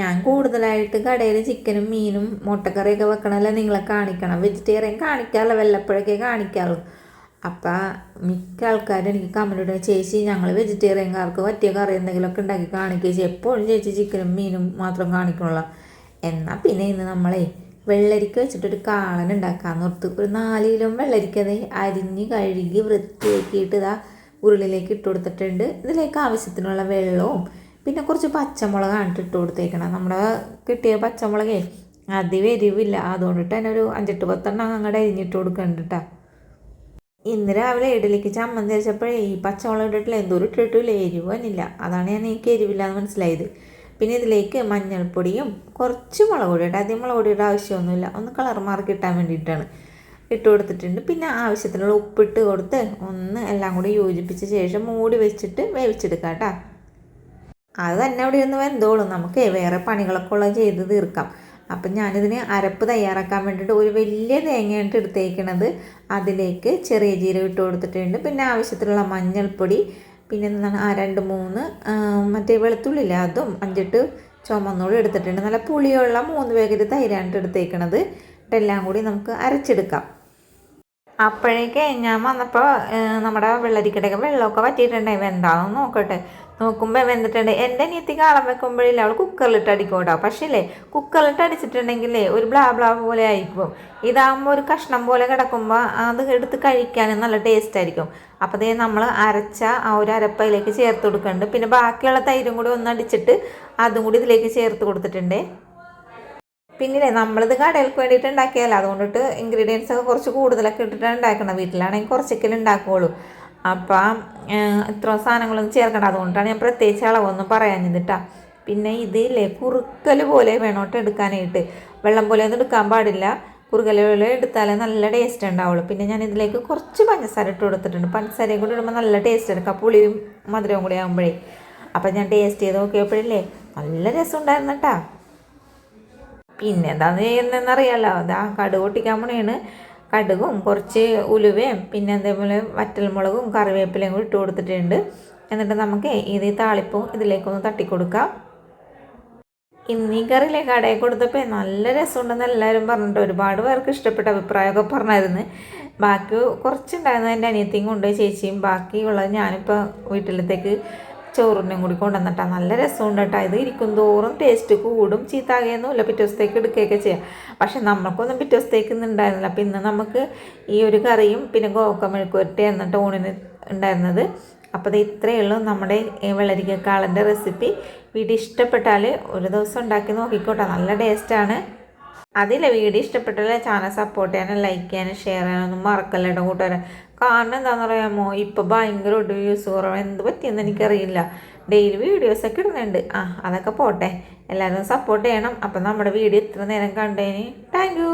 ഞാൻ കൂടുതലായിട്ട് കടയിൽ ചിക്കനും മീനും മുട്ടക്കറിയൊക്കെ വെക്കണമല്ല നിങ്ങളെ കാണിക്കണം. വെജിറ്റേറിയൻ കാണിക്കാറില്ല വല്ലപ്പോഴൊക്കെ കാണിക്കാറുള്ളൂ അപ്പം മിക്ക ആൾക്കാരും എനിക്ക് കമന്റ് ചേച്ചി ഞങ്ങൾ വെജിറ്റേറിയൻകാർക്ക് പറ്റിയ കറി എന്തെങ്കിലുമൊക്കെ ഉണ്ടാക്കി കാണിക്കുക ചേച്ചി എപ്പോഴും ചേച്ചി ചിക്കനും മീനും മാത്രം കാണിക്കണുള്ള എന്നാൽ പിന്നെ ഇന്ന് നമ്മളെ വെള്ളരിക്ക വെച്ചിട്ടൊരു കാളൻ ഉണ്ടാക്കാമെന്ന് ഓർത്ത് ഒരു നാല് കിലോ അരിഞ്ഞ് കഴുകി വൃത്തിയാക്കിയിട്ട് ഇതാ ഉരുളിലേക്ക് ഇട്ട് കൊടുത്തിട്ടുണ്ട്. ഇതിലേക്ക് ആവശ്യത്തിനുള്ള വെള്ളവും പിന്നെ കുറച്ച് പച്ചമുളകാണ് ഇട്ട് കൊടുത്തേക്കണം. നമ്മുടെ കിട്ടിയ പച്ചമുളകേ അധികം എരിവില്ല അതുകൊണ്ടിട്ട് തന്നെ ഒരു അഞ്ചെട്ട് പത്തെണ്ണം അങ്ങോട്ട് അരിഞ്ഞിട്ട് കൊടുക്കുന്നുണ്ട് കേട്ടോ ഇന്ന് രാവിലെ ഇഡലിക്ക് ചമ്മന്തി അരച്ചപ്പോഴേ ഈ പച്ചമുളക് ഇട്ടിട്ടില്ല. എന്തോരം ഇട്ടിട്ടില്ല. എരിവ് വന്നില്ല. അതാണ് ഞാൻ എനിക്ക് എരിവില്ല എന്ന് മനസ്സിലായത്. പിന്നെ ഇതിലേക്ക് മഞ്ഞൾപ്പൊടിയും കുറച്ച് മുളക് പൊടി ഇട്ട് അധികം മുളക് പൊടിയുടെ ആവശ്യമൊന്നുമില്ല. ഒന്ന് കളർ മാർക്ക് കിട്ടാൻ വേണ്ടിയിട്ടാണ് ഇട്ട് കൊടുത്തിട്ടുണ്ട്. പിന്നെ ആവശ്യത്തിനുള്ള ഉപ്പിട്ട് കൊടുത്ത് ഒന്ന് എല്ലാം കൂടി യോജിപ്പിച്ച ശേഷം മൂടി വെച്ചിട്ട് വേവിച്ചെടുക്കാം കേട്ടോ അത് തന്നെ അവിടെ ഒന്ന് വെന്തോളും. നമുക്ക് വേറെ പണികളൊക്കെ ഉള്ളത് ചെയ്ത് തീർക്കാം. അപ്പം ഞാനിതിന് അരപ്പ് തയ്യാറാക്കാൻ വേണ്ടിയിട്ട് ഒരു വലിയ തേങ്ങയായിട്ട് എടുത്തേക്കണത്. അതിലേക്ക് ചെറിയ ജീരകം ഇട്ട് കൊടുത്തിട്ടുണ്ട്. പിന്നെ ആവശ്യത്തിലുള്ള മഞ്ഞൾപ്പൊടി പിന്നെ എന്താണ് ആ രണ്ട് മൂന്ന് മറ്റേ വെളുത്തുള്ളില്ല അതും അഞ്ചെട്ട് ചുമന്നോളും എടുത്തിട്ടുണ്ട്. നല്ല പുളിയുള്ള മൂന്ന് പേകര് തൈരാണ് എടുത്തേക്കണത്. ഇതെല്ലാം കൂടി നമുക്ക് അരച്ചെടുക്കാം. അപ്പോഴേക്ക് ഞാൻ വന്നപ്പോൾ നമ്മുടെ വെള്ളരിക്കടയൊക്കെ വെള്ളമൊക്കെ വറ്റിയിട്ടുണ്ടായി വെന്താണെന്ന് നോക്കട്ടെ. നോക്കുമ്പോൾ വെന്തിട്ടുണ്ട് എന്റെ അനിയത്തി കാളം വെക്കുമ്പോഴില്ല അവൾ കുക്കറിലിട്ട് അടിക്കൂട്ടോ പക്ഷേ കുക്കറിലിട്ട് അടിച്ചിട്ടുണ്ടെങ്കിൽ ഒരു ബ്ലാ ബ്ലാ പോലെ ആയിരിക്കും. ഇതാകുമ്പോൾ ഒരു കഷ്ണം പോലെ കിടക്കുമ്പോൾ അത് എടുത്ത് കഴിക്കാൻ നല്ല ടേസ്റ്റ് ആയിരിക്കും. അപ്പോൾ അതേ നമ്മൾ അരച്ച ആ ഒരു അരപ്പയിലേക്ക് ചേർത്ത് കൊടുക്കുന്നുണ്ട്. പിന്നെ ബാക്കിയുള്ള തൈരും കൂടി ഒന്ന് അടിച്ചിട്ട് അതും കൂടി ഇതിലേക്ക് ചേർത്ത് കൊടുത്തിട്ടുണ്ട്. പിന്നെ നമ്മളിത് കടയിലേക്ക് വേണ്ടിയിട്ട് ഉണ്ടാക്കിയല്ല അതുകൊണ്ടിട്ട് ഇൻഗ്രീഡിയൻസ് ഒക്കെ കുറച്ച് കൂടുതലൊക്കെ ഇട്ടിട്ടാണ് ഉണ്ടാക്കുന്നത് വീട്ടിലാണെങ്കിൽ കുറച്ചൊക്കെ ഉണ്ടാക്കുകയുള്ളൂ അപ്പം ഇത്ര സാധനങ്ങളൊന്നും ചേർക്കേണ്ട. അതുകൊണ്ടാണ് ഞാൻ പ്രത്യേകിച്ച് അളവൊന്നും പറയാഞ്ഞത് കേട്ടോ പിന്നെ ഇതില്ലേ കുറുക്കൽ പോലെ വേണോട്ട് എടുക്കാനായിട്ട്. വെള്ളം പോലെ ഒന്നും എടുക്കാൻ പാടില്ല. കുറുകൽ പോലെ എടുത്താലേ നല്ല ടേസ്റ്റ് ഉണ്ടാവുള്ളൂ. പിന്നെ ഞാൻ ഇതിലേക്ക് കുറച്ച് പഞ്ചസാര ഇട്ട് കൊടുത്തിട്ടുണ്ട്. പഞ്ചസാരയും കൂടി ഇടുമ്പോൾ നല്ല ടേസ്റ്റ് എടുക്കാം. പുളിയും മധുരവും കൂടി ആകുമ്പോഴേ അപ്പം ഞാൻ ടേസ്റ്റ് ചെയ്ത് നോക്കിയപ്പോഴില്ലേ നല്ല രസം ഉണ്ടായിരുന്നു കേട്ടോ പിന്നെ എന്താണെന്ന് ചെയ്യുന്നതെന്ന് അറിയാലോ അതാ കടുക് പൊട്ടിക്കാൻ പോണേണ്. കടുകും കുറച്ച് ഉലുവയും പിന്നെ അതേപോലെ വറ്റൽമുളകും കറിവേപ്പിലയും കൂടി ഇട്ട് കൊടുത്തിട്ടുണ്ട്. എന്നിട്ട് നമുക്ക് ഇത് താളിപ്പും ഇതിലേക്കൊന്ന് തട്ടിക്കൊടുക്കാം. ഇന്ന് ഈ കറിയിലെ കടയിൽ കൊടുത്തപ്പോൾ നല്ല രസമുണ്ടെന്ന് എല്ലാവരും പറഞ്ഞിട്ട് ഒരുപാട് പേർക്ക് ഇഷ്ടപ്പെട്ട അഭിപ്രായമൊക്കെ പറഞ്ഞായിരുന്നു. ബാക്കി കുറച്ചുണ്ടായിരുന്നു എന്റെ അനിയത്തിയും കൊണ്ടുപോയി ചേച്ചിയും. ബാക്കിയുള്ളത് ഞാനിപ്പോൾ വീട്ടിലത്തേക്ക് ചോറിനും കൂടി കൊണ്ടുവന്നിട്ടാണ് നല്ല രസമുണ്ട് കേട്ടോ. ഇത് ഇരിക്കും തോറും ടേസ്റ്റ് കൂടും. ചീത്താകയൊന്നുമില്ല പിറ്റേ ദിവസത്തേക്ക് എടുക്കുകയൊക്കെ ചെയ്യാം. പക്ഷേ നമുക്കൊന്നും പിറ്റേ ദിവസത്തേക്ക് ഇന്ന് ഉണ്ടായിരുന്നില്ല. അപ്പം ഇന്ന് നമുക്ക് ഈ ഒരു കറിയും പിന്നെ ഗോക്ക മെഴുക്കുവരട്ടി എന്നിട്ട് ഊണിന് ഉണ്ടായിരുന്നത്. അപ്പോൾ ഇത് ഇത്രയേ ഉള്ളൂ നമ്മുടെ വെള്ളരിക്കക്കാളന്റെ റെസിപ്പി വീട്ടിൽ ഇഷ്ടപ്പെട്ടാൽ ഒരു ദിവസം ഉണ്ടാക്കി നോക്കിക്കോട്ടെ. നല്ല ടേസ്റ്റാണ് അതില്ല വീഡിയോ ഇഷ്ടപ്പെട്ടുള്ള ചാനൽ സപ്പോർട്ട് ചെയ്യാനും ലൈക്ക് ചെയ്യാനും ഷെയർ ചെയ്യാനൊന്നും മറക്കല്ല കേട്ടോ കൂട്ടുകാരെ. കാരണം എന്താണെന്ന് പറയാമോ ഇപ്പോൾ ഭയങ്കര വ്യൂസ് കുറവ്. എന്ത് പറ്റിയെന്ന് എനിക്കറിയില്ല. ഡെയിലി വീഡിയോസൊക്കെ ഇടുന്നുണ്ട്. ആ അതൊക്കെ പോട്ടെ. എല്ലാവരും സപ്പോർട്ട് ചെയ്യണം. അപ്പം നമ്മുടെ വീഡിയോ ഇത്ര നേരം കണ്ടതിന് താങ്ക്